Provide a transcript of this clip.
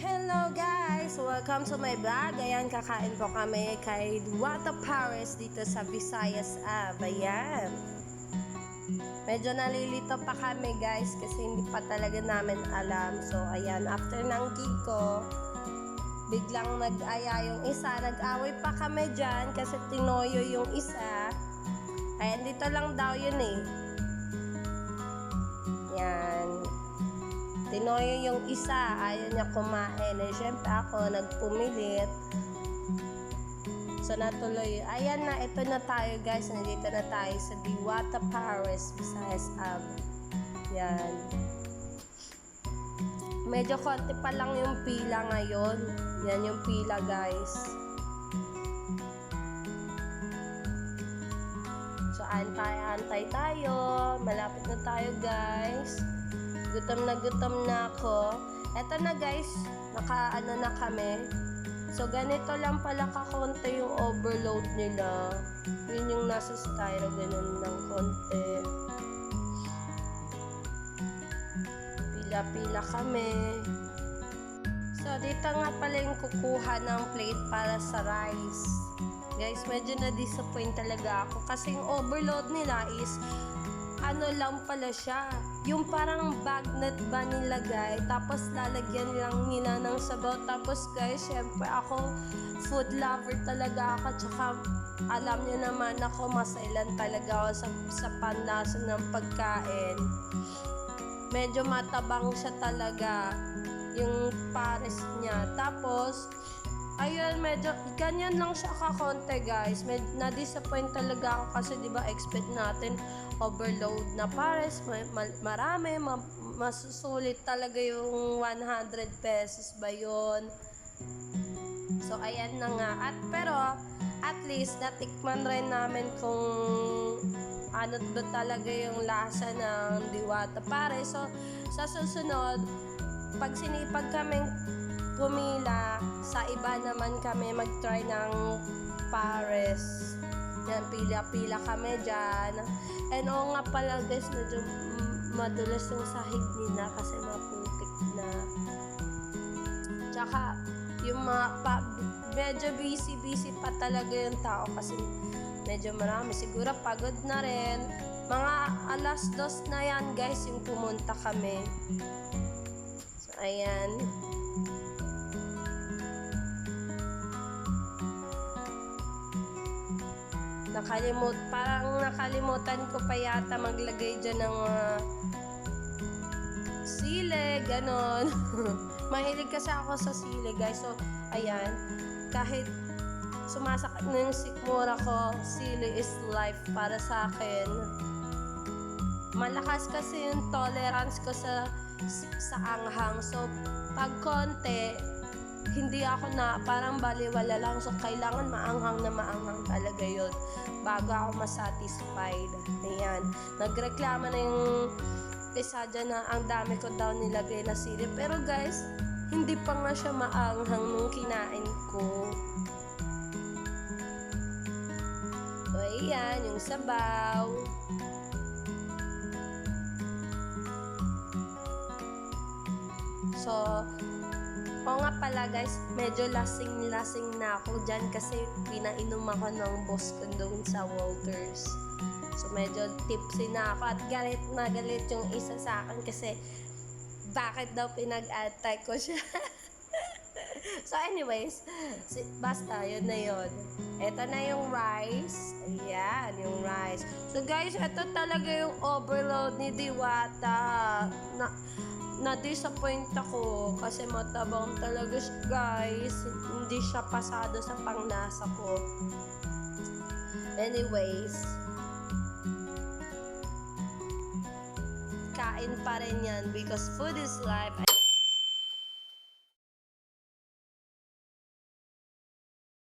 Hello guys! Welcome to my vlog. Ayan, kakain po kami kay Duwata Paris dito sa Visayas Ave. Ayan. Medyo nalilito pa kami guys kasi hindi pa talaga namin alam. So ayan, after ng gig ko, biglang nag-aya yung isa. Nag-away pa kami dyan kasi tinoyo yung isa. Ayan, dito lang daw yun eh. Tinoyo yung isa, ayaw niya kumain. Eh, syempre ako, nagpumilit. So, natuloy. Ayan na, ito na tayo guys. Nandito na tayo sa Diwata Paris, Visayas Ab. Yan. Medyo konti pa lang yung pila ngayon. Yan yung pila guys. So, antay-antay tayo. Malapit na tayo guys. Gutom na gutom na ako. Eto na guys, naka ano na kami. So ganito lang pala kakonte yung overload nila. Yun yung nasa styro, ganun ng konti. Pila-pila kami. So dito nga pala yung kukuha ng plate para sa rice. Guys, medyo na-disappoint talaga ako kasi yung overload nila is ano lang pala siya. Yung parang bagnet ba nilagay, tapos lalagyan lang nila ng sabaw. Tapos guys, syempre ako, food lover talaga ako. Tsaka alam niyo naman ako, masailan talaga ako sa, sa panlasa ng pagkain. Medyo matabang siya talaga yung pares niya. Tapos, ayun, medyo, ganyan lang siya kakonte guys. Med, na-disappoint talaga ako kasi di ba expect natin overload na pares, ma- ma- marami, ma- masusulit talaga yung 100 pesos ba yun. So, ayan na nga. At, pero, at least, natikman rin namin kung ano ba talaga yung lasa ng diwata pare. So, sa susunod, pag sinipag kaming pumila, sa iba naman kami mag-try ng pares. Yan, pila-pila kami dyan. And oo nga pala guys, medyo madulas yung sahig nila kasi maputik na. Tsaka, yung mga pa, medyo busy-busy pa talaga yung tao kasi medyo marami. Siguro pagod na rin. Mga alas dos na yan guys yung pumunta kami. So, ayan. Nakalimut, parang nakalimutan ko pa yata maglagay dyan ng mga sile, ganon. Mahilig kasi ako sa sile, guys. So, ayan. Kahit sumasakit na yung sikmura ko, sile is life para sa akin. Malakas kasi yung tolerance ko sa sa anghang. So, pag konti, hindi ako na parang baliwala lang. So, kailangan maanghang na maanghang talaga yun bago ako masatisfied. Ayan. Nagreklamo na yung isa na ang dami ko daw nilagay na sili. Pero guys, hindi pa nga siya maanghang nung kinain ko. So, ayan, yung sabaw. So, Oo nga pala guys, medyo lasing-lasing na ako dyan kasi pinainom ako ng boss ko doon sa Walters. So medyo tipsy na ako at galit na galit yung isa sa akin kasi bakit daw pinag-atay ko siya. so anyways, si, basta yun na yun. Ito na yung rice. Ayan, yung rice. So guys, ito talaga yung overload ni Diwata. Na, na-disappoint ako kasi matabang talaga siya guys. Hindi siya pasado sa pangnasa ko. Anyways, kain pa rin yan because food is life.